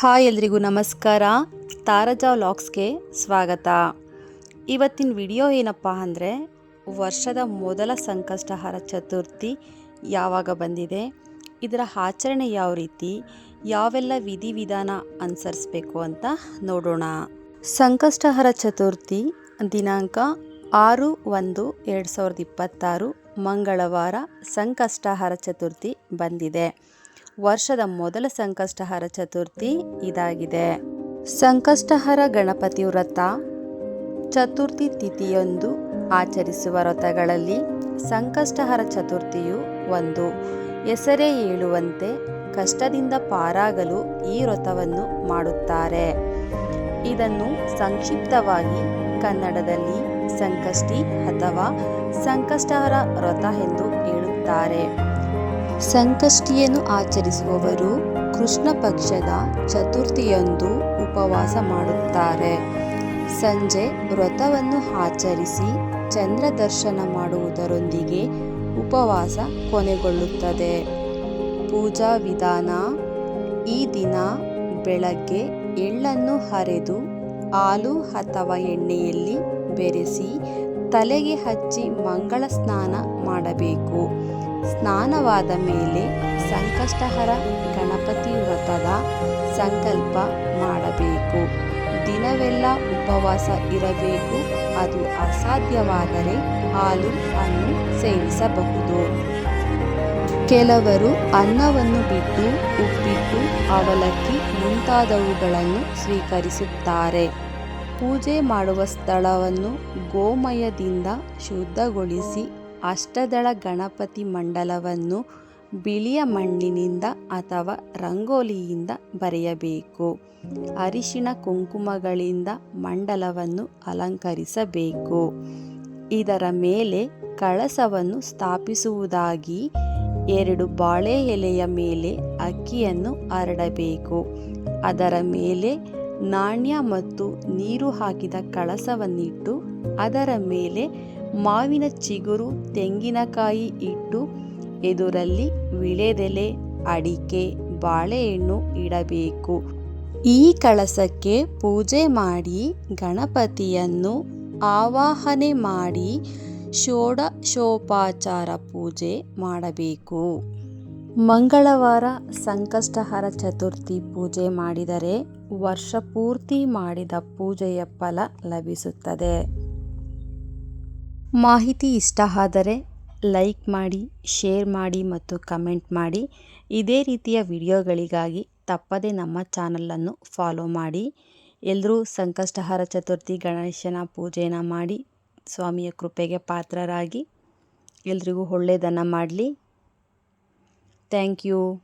Hi ಎಲ್ರಿಗೂ ನಮಸ್ಕಾರ. ತಾರಜಾ ವ್ಲಾಗ್ಸ್ಗೆ ಸ್ವಾಗತ. ಇವತ್ತಿನ ವಿಡಿಯೋ ಏನಪ್ಪ ಅಂದರೆ, ವರ್ಷದ ಮೊದಲ ಸಂಕಷ್ಟಹಾರ ಚತುರ್ಥಿ ಯಾವಾಗ ಬಂದಿದೆ, ಇದರ ಆಚರಣೆ ಯಾವ ರೀತಿ, ಯಾವೆಲ್ಲ ವಿಧಿವಿಧಾನ ಅನುಸರಿಸ್ಬೇಕು ಅಂತ ನೋಡೋಣ. ಸಂಕಷ್ಟಹರ ಚತುರ್ಥಿ ದಿನಾಂಕ ಆರು ಒಂದು ಎರಡು ಸಾವಿರದ ಇಪ್ಪತ್ತಾರು ಮಂಗಳವಾರ ಸಂಕಷ್ಟಹಾರ ಚತುರ್ಥಿ ಬಂದಿದೆ. ವರ್ಷದ ಮೊದಲ ಸಂಕಷ್ಟಹರ ಚತುರ್ಥಿ ಇದಾಗಿದೆ. ಸಂಕಷ್ಟಹರ ಗಣಪತಿ ವ್ರತ ಚತುರ್ಥಿ ತಿಥಿಯೊಂದು ಆಚರಿಸುವ ವ್ರತಗಳಲ್ಲಿ ಸಂಕಷ್ಟಹರ ಚತುರ್ಥಿಯು ಒಂದು. ಹೆಸರೇ ಹೇಳುವಂತೆ ಕಷ್ಟದಿಂದ ಪಾರಾಗಲು ಈ ವ್ರತವನ್ನು ಮಾಡುತ್ತಾರೆ. ಇದನ್ನು ಸಂಕ್ಷಿಪ್ತವಾಗಿ ಕನ್ನಡದಲ್ಲಿ ಸಂಕಷ್ಟಿ ಅಥವಾ ಸಂಕಷ್ಟಹರ ವ್ರತ ಎಂದು ಹೇಳುತ್ತಾರೆ. ಸಂಕಷ್ಟಿಯನ್ನು ಆಚರಿಸುವವರು ಕೃಷ್ಣ ಪಕ್ಷದ ಚತುರ್ಥಿಯಂದು ಉಪವಾಸ ಮಾಡುತ್ತಾರೆ. ಸಂಜೆ ವ್ರತವನ್ನು ಆಚರಿಸಿ ಚಂದ್ರ ದರ್ಶನ ಮಾಡುವುದರೊಂದಿಗೆ ಉಪವಾಸ ಕೊನೆಗೊಳ್ಳುತ್ತದೆ. ಪೂಜಾ ವಿಧಾನ, ಈ ದಿನ ಬೆಳಗ್ಗೆ ಎಳ್ಳನ್ನು ಹರಿದು ಹಾಲು ಅಥವಾ ಎಣ್ಣೆಯಲ್ಲಿ ಬೆರೆಸಿ ತಲೆಗೆ ಹಚ್ಚಿ ಮಂಗಳ ಸ್ನಾನ ಮಾಡಬೇಕು. ಸ್ನಾನವಾದ ಮೇಲೆ ಸಂಕಷ್ಟಹರ ಗಣಪತಿ ವ್ರತದ ಸಂಕಲ್ಪ ಮಾಡಬೇಕು. ದಿನವೆಲ್ಲ ಉಪವಾಸ ಇರಬೇಕು. ಅದು ಅಸಾಧ್ಯವಾದರೆ ಹಾಲು ಅನ್ನು ಸೇವಿಸಬಹುದು. ಕೆಲವರು ಅನ್ನವನ್ನು ಬಿಟ್ಟು, ಉಪ್ಪಿಟ್ಟು, ಅವಲಕ್ಕಿ ಮುಂತಾದವುಗಳನ್ನು ಸ್ವೀಕರಿಸುತ್ತಾರೆ. ಪೂಜೆ ಮಾಡುವ ಸ್ಥಳವನ್ನು ಗೋಮಯದಿಂದ ಶುದ್ಧಗೊಳಿಸಿ ಅಷ್ಟದಳ ಗಣಪತಿ ಮಂಡಲವನ್ನು ಬಿಳಿಯ ಮಣ್ಣಿನಿಂದ ಅಥವಾ ರಂಗೋಲಿಯಿಂದ ಬರೆಯಬೇಕು. ಅರಿಶಿಣ ಕುಂಕುಮಗಳಿಂದ ಮಂಡಲವನ್ನು ಅಲಂಕರಿಸಬೇಕು. ಇದರ ಮೇಲೆ ಕಳಸವನ್ನು ಸ್ಥಾಪಿಸುವುದಾಗಿ ಎರಡು ಬಾಳೆ ಎಲೆಯ ಮೇಲೆ ಅಕ್ಕಿಯನ್ನು ಹರಡಬೇಕು. ಅದರ ಮೇಲೆ ನಾಣ್ಯ ಮತ್ತು ನೀರು ಹಾಕಿದ ಕಳಸವನ್ನಿಟ್ಟು ಅದರ ಮೇಲೆ ಮಾವಿನ ಚಿಗುರು ತೆಂಗಿನಕಾಯಿ ಇಟ್ಟು ಎದುರಲ್ಲಿ ವಿಳೆದೆಲೆ, ಅಡಿಕೆ, ಬಾಳೆಹಣ್ಣು ಇಡಬೇಕು. ಈ ಕಳಸಕ್ಕೆ ಪೂಜೆ ಮಾಡಿ ಗಣಪತಿಯನ್ನು ಆವಾಹನೆ ಮಾಡಿ ಷೋಡಶೋಪಚಾರ ಪೂಜೆ ಮಾಡಬೇಕು. ಮಂಗಳವಾರ ಸಂಕಷ್ಟಹರ ಚತುರ್ಥಿ ಪೂಜೆ ಮಾಡಿದರೆ ವರ್ಷ ಪೂರ್ತಿ ಮಾಡಿದ ಪೂಜೆಯ ಫಲ ಲಭಿಸುತ್ತದೆ. ಮಾಹಿತಿ ಇಷ್ಟ ಆದರೆ ಲೈಕ್ ಮಾಡಿ, ಶೇರ್ ಮಾಡಿ ಮತ್ತು ಕಮೆಂಟ್ ಮಾಡಿ. ಇದೇ ರೀತಿಯ ವಿಡಿಯೋಗಳಿಗಾಗಿ ತಪ್ಪದೆ ನಮ್ಮ ಚಾನಲನ್ನು ಫಾಲೋ ಮಾಡಿ. ಎಲ್ಲರೂ ಸಂಕಷ್ಟಹರ ಚತುರ್ಥಿ ಗಣೇಶನ ಪೂಜೆನ ಮಾಡಿ ಸ್ವಾಮಿಯ ಕೃಪೆಗೆ ಪಾತ್ರರಾಗಿ. ಎಲ್ರಿಗೂ ಒಳ್ಳೆಯದನ್ನು ಮಾಡಲಿ. Thank you.